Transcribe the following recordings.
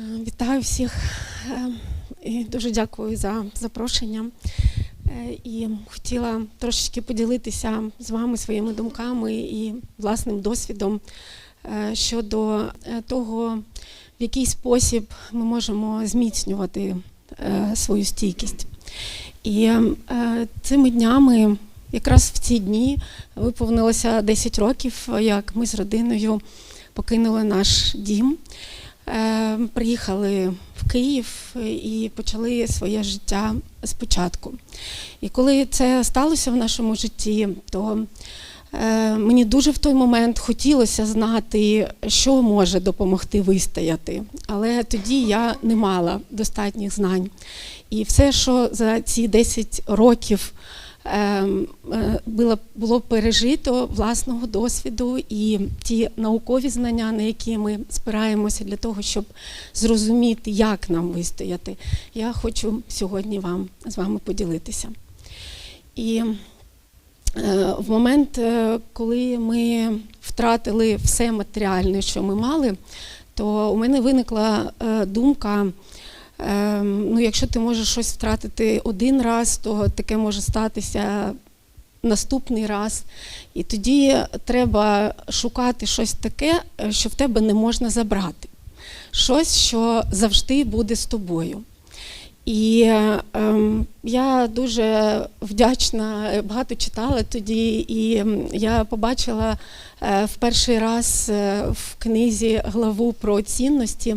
Вітаю всіх е, і дуже дякую за запрошення. Е, І хотіла трошечки поділитися з вами своїми думками і власним досвідом е, щодо е, того, в який спосіб ми можемо зміцнювати е, свою стійкість. І е, цими днями, якраз в ці дні, виповнилося 10 років, як ми з родиною покинули наш дім. Е, Приїхали в Київ і почали своє життя спочатку. І коли це сталося в нашому житті, то е, мені дуже в той момент хотілося знати, що може допомогти вистояти. Але тоді я не мала достатніх знань. І все, що за ці 10 років було, було пережито власного досвіду і ті наукові знання, на які ми спираємося для того, щоб зрозуміти, як нам вистояти, я хочу сьогодні вам з вами поділитися. І е, в момент, е, коли ми втратили все матеріальне, що ми мали, то у мене виникла е, думка. Ем, Ну, якщо ти можеш щось втратити один раз, то таке може статися наступний раз. І тоді треба шукати щось таке, е, що в тебе не можна забрати. Щось, що завжди буде з тобою. І е, я дуже вдячна, е, багато читала тоді, і я побачила е, в перший раз е, в книзі главу про цінності.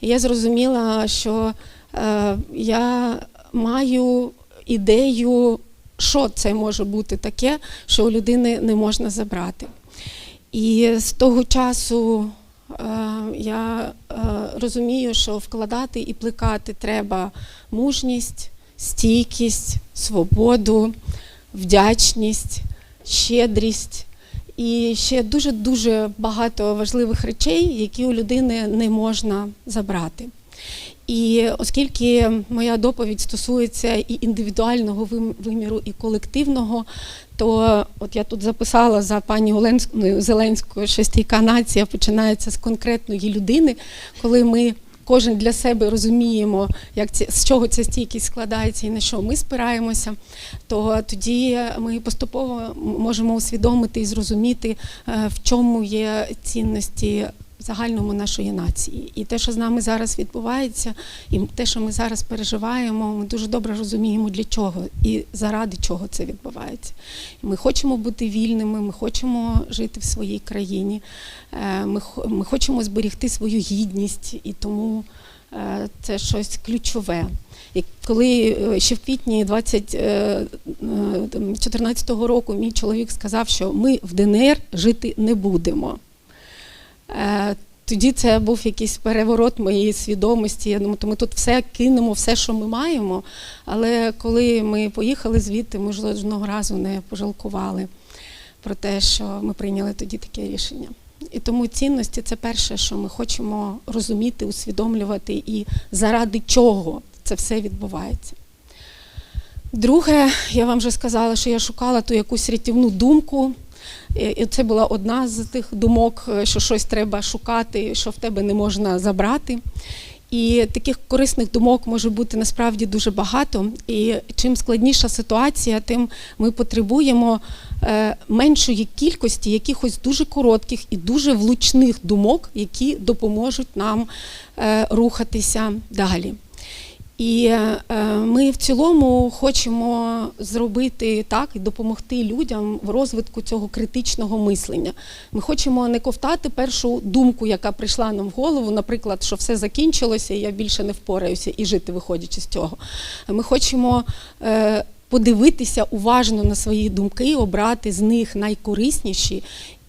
І я зрозуміла, що е, я маю ідею, що це може бути таке, що у людини не можна забрати. І з того часу я е, розумію, що вкладати і плекати треба мужність, стійкість, свободу, вдячність, щедрість і ще дуже дуже багато важливих речей, які у людини не можна забрати. І оскільки моя доповідь стосується і індивідуального виміру, і колективного, то от я тут записала за пані Оленською Зеленською, що стійка нація починається з конкретної людини, коли ми кожен для себе розуміємо, як це, з чого ця стійкість складається і на що ми спираємося, то тоді ми поступово можемо усвідомити і зрозуміти, е, в чому є цінності загальному нашої нації. І те, що з нами зараз відбувається, і те, що ми зараз переживаємо, ми дуже добре розуміємо, для чого і заради чого це відбувається. Ми хочемо бути вільними, ми хочемо жити в своїй країні, е, ми, хочемо зберігти свою гідність, і тому е, це щось ключове. І коли е, ще в квітні 2014 року мій чоловік сказав, що ми в ДНР жити не будемо. Е, Тоді це був якийсь переворот моєї свідомості. Я думаю, то ми тут все кинемо, все, що ми маємо. Але коли ми поїхали звідти, ми жодного разу не пожалкували про те, що ми прийняли тоді таке рішення. І тому цінності це перше, що ми хочемо розуміти, усвідомлювати і заради чого це все відбувається. Друге, я вам вже сказала, що я шукала ту якусь рятівну думку. І це була одна з тих думок, е, що щось треба шукати, що в тебе не можна забрати. І таких корисних думок може бути насправді дуже багато. І чим складніша ситуація, тим ми потребуємо е, меншої кількості якихось дуже коротких і дуже влучних думок, які допоможуть нам е, рухатися далі. І е, ми в цілому хочемо зробити так і допомогти людям в розвитку цього критичного мислення. Ми хочемо не ковтати першу думку, яка прийшла нам в голову, наприклад, що все закінчилося, і я більше не впораюся і жити виходячи з цього. Ми хочемо. е, Подивитися уважно на свої думки, обрати з них найкорисніші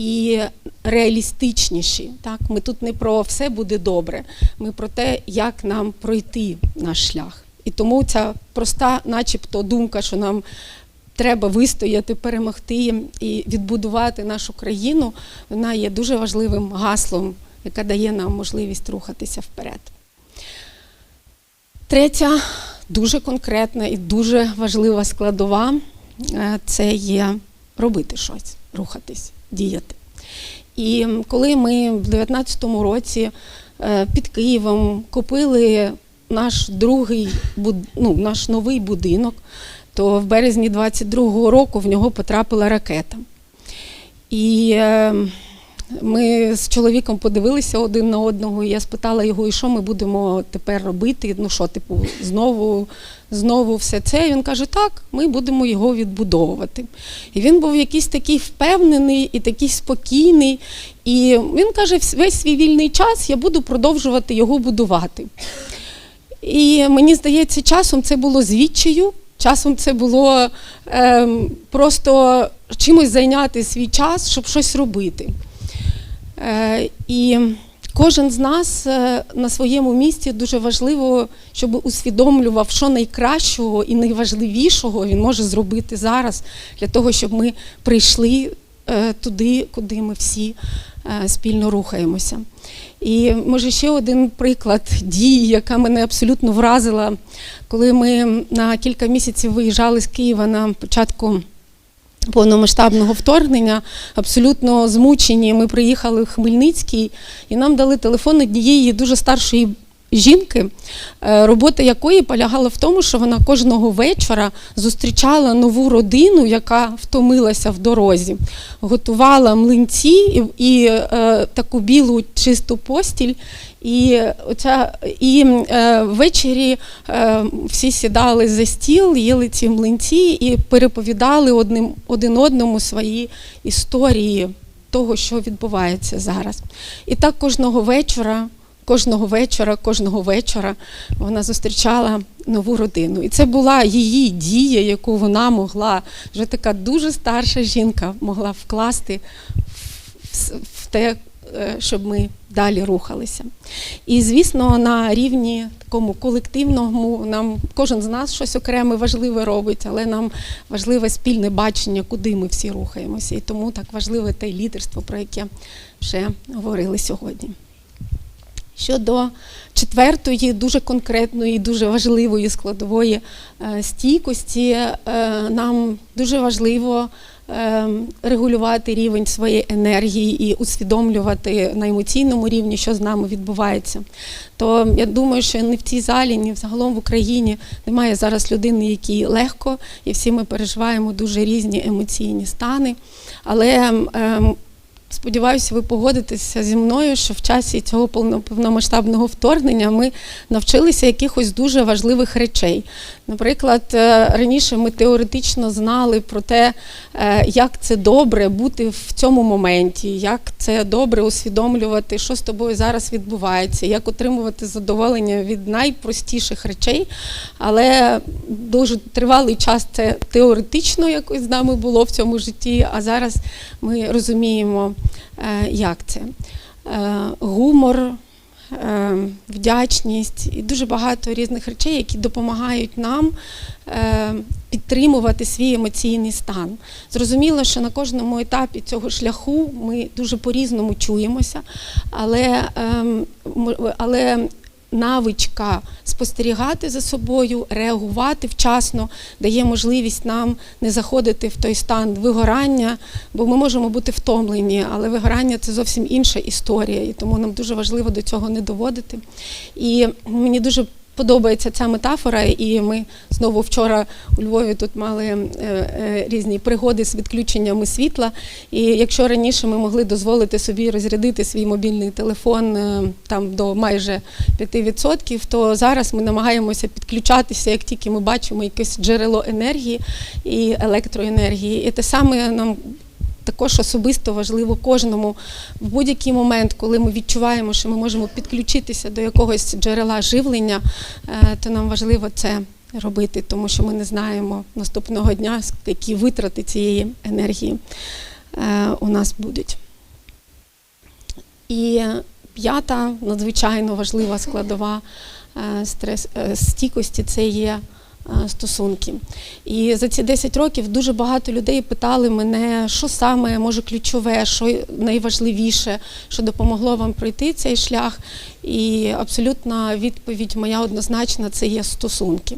і реалістичніші. Так, ми тут не про все буде добре, ми про те, як нам пройти наш шлях. І тому ця проста, начебто, думка, що нам треба вистояти, перемогти і відбудувати нашу країну, вона є дуже важливим гаслом, яке дає нам можливість рухатися вперед. Третя дуже конкретна і дуже важлива складова е, це є робити щось, рухатись, діяти. І коли ми в 2019 році е, під Києвом купили наш другий ну, наш новий будинок, то в березні 22-го року в нього потрапила ракета. І е, ми з чоловіком подивилися один на одного, і я спитала його, і що ми будемо тепер робити? Ну що, типу, знову, знову все це. І він каже, так, ми будемо його відбудовувати. І він був якийсь такий впевнений і такий спокійний. І він каже, весь свій вільний час я буду продовжувати його будувати. І мені здається, часом це було звідчаю, часом це було ем, просто чимось зайняти свій час, щоб щось робити. Е, і кожен з нас е, на своєму місці дуже важливо, щоб усвідомлював, що найкращого і найважливішого він може зробити зараз для того, щоб ми прийшли е, туди, куди ми всі спільно рухаємося. І може ще один приклад дії, яка мене абсолютно вразила, коли ми на кілька місяців виїжджали з Києва на початку повномасштабного вторгнення, абсолютно змучені. Ми приїхали в Хмельницький і нам дали телефон однієї дуже старшої жінки, е, робота якої полягала в тому, що вона кожного вечора зустрічала нову родину, яка втомилася в дорозі, готувала млинці і, і е, таку білу чисту постіль. І оця і е, ввечері е, всі сідали за стіл, їли ці млинці і переповідали одним один одному свої історії того, що відбувається зараз. І так кожного вечора, кожного вечора, кожного вечора вона зустрічала нову родину. І це була її дія, яку вона могла, вже така дуже старша жінка могла вкласти в, те, е, щоб ми далі рухалися. І, звісно, на рівні такому колективному нам кожен з нас щось окреме важливе робить, але нам важливе спільне бачення, куди ми всі рухаємося. І тому так важливе те лідерство, про яке вже говорили сьогодні. Щодо четвертої, дуже конкретної, дуже важливої складової е, стійкості, е, нам дуже важливо е, регулювати рівень своєї енергії і усвідомлювати на емоційному рівні, що з нами відбувається. То я думаю, що ні в цій залі, ні взагалом в Україні немає зараз людини, якій легко, і всі ми переживаємо дуже різні емоційні стани. Але ем, Сподіваюся, ви погодитеся зі мною, що в часі цього повно- повномасштабного вторгнення ми навчилися якихось дуже важливих речей. Наприклад, е, раніше ми теоретично знали про те, е, як це добре бути в цьому моменті, як це добре усвідомлювати, що з тобою зараз відбувається, як отримувати задоволення від найпростіших речей. Але дуже тривалий час це теоретично якось з нами було в цьому житті. А зараз ми розуміємо, як це. Е, Гумор, е, вдячність і дуже багато різних речей, які допомагають нам е, підтримувати свій емоційний стан. Зрозуміло, що на кожному етапі цього шляху ми дуже по-різному чуємося, але, ем, але навичка спостерігати за собою, реагувати вчасно дає можливість нам не заходити в той стан вигорання, бо ми можемо бути втомлені, але вигорання це зовсім інша історія, і тому нам дуже важливо до цього не доводити. І мені дуже подобається ця метафора, і ми знову вчора у Львові тут мали е, е, різні пригоди з відключеннями світла. І якщо раніше ми могли дозволити собі розрядити свій мобільний телефон е, там до майже 5%, то зараз ми намагаємося підключатися, як тільки ми бачимо якесь джерело енергії і електроенергії. І те саме нам також особисто важливо кожному в будь-який момент, коли ми відчуваємо, що ми можемо підключитися до якогось джерела живлення, е, то нам важливо це робити, тому що ми не знаємо наступного дня, які витрати цієї енергії е, у нас будуть. І п'ята надзвичайно важлива складова е, стрес, стійкості це є стосунки. І за ці 10 років дуже багато людей питали мене, що саме може ключове, що найважливіше, що допомогло вам пройти цей шлях. І абсолютна відповідь моя однозначна це є стосунки.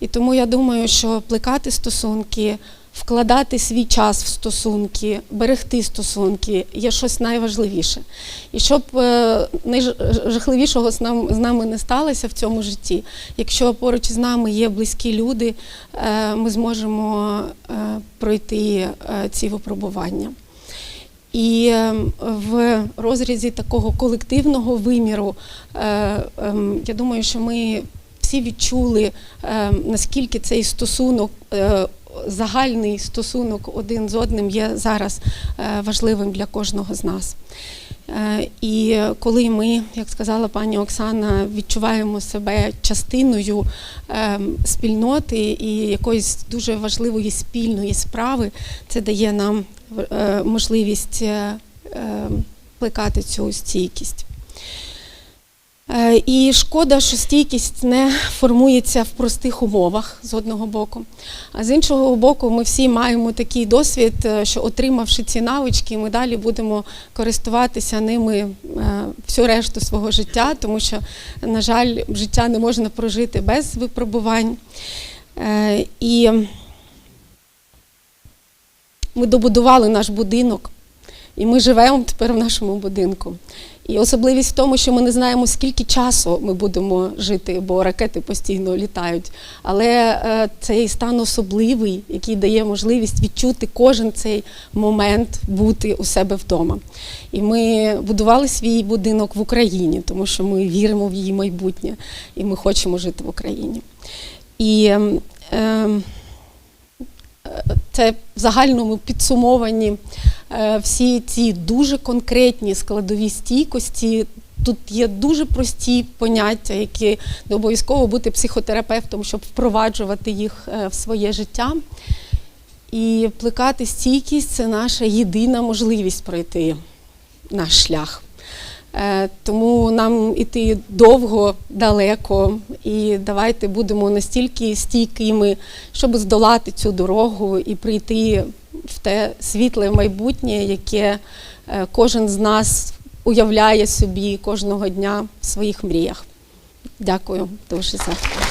І тому я думаю, що плекати стосунки, вкладати свій час в стосунки, берегти стосунки є щось найважливіше. І щоб е, найжахливішого з нами не сталося в цьому житті, якщо поруч з нами є близькі люди, е, ми зможемо е, пройти ці випробування. І в розрізі такого колективного виміру, ем, я думаю, що ми всі відчули, наскільки цей стосунок, загальний стосунок один з одним є зараз е, важливим для кожного з нас. Е, І коли ми, як сказала пані Оксана, відчуваємо себе частиною е, спільноти і якоїсь дуже важливої спільної справи, це дає нам можливість плекати цю стійкість. Е, І шкода, що стійкість не формується в простих умовах з одного боку. А з іншого боку, ми всі маємо такий досвід, е, що отримавши ці навички, ми далі будемо користуватися ними е, всю решту свого життя, тому що, на жаль, життя не можна прожити без випробувань. І ми добудували наш будинок, і ми живемо тепер в нашому будинку. І особливість в тому, що ми не знаємо, скільки часу ми будемо жити, бо ракети постійно літають. Але е, цей стан особливий, який дає можливість відчути кожен цей момент бути у себе вдома. І ми будували свій будинок в Україні, тому що ми віримо в її майбутнє, і ми хочемо жити в Україні. І ем, ем, це в загальному підсумовані е, всі ці дуже конкретні складові стійкості. Тут є дуже прості поняття, які не обов'язково бути психотерапевтом, щоб впроваджувати їх е, в своє життя. І плекати стійкість це наша єдина можливість пройти наш шлях. Е, Тому нам іти довго, далеко, і давайте будемо настільки стійкими, щоб здолати цю дорогу і прийти в те світле майбутнє, яке е, кожен з нас уявляє собі кожного дня в своїх мріях. Дякую дуже за.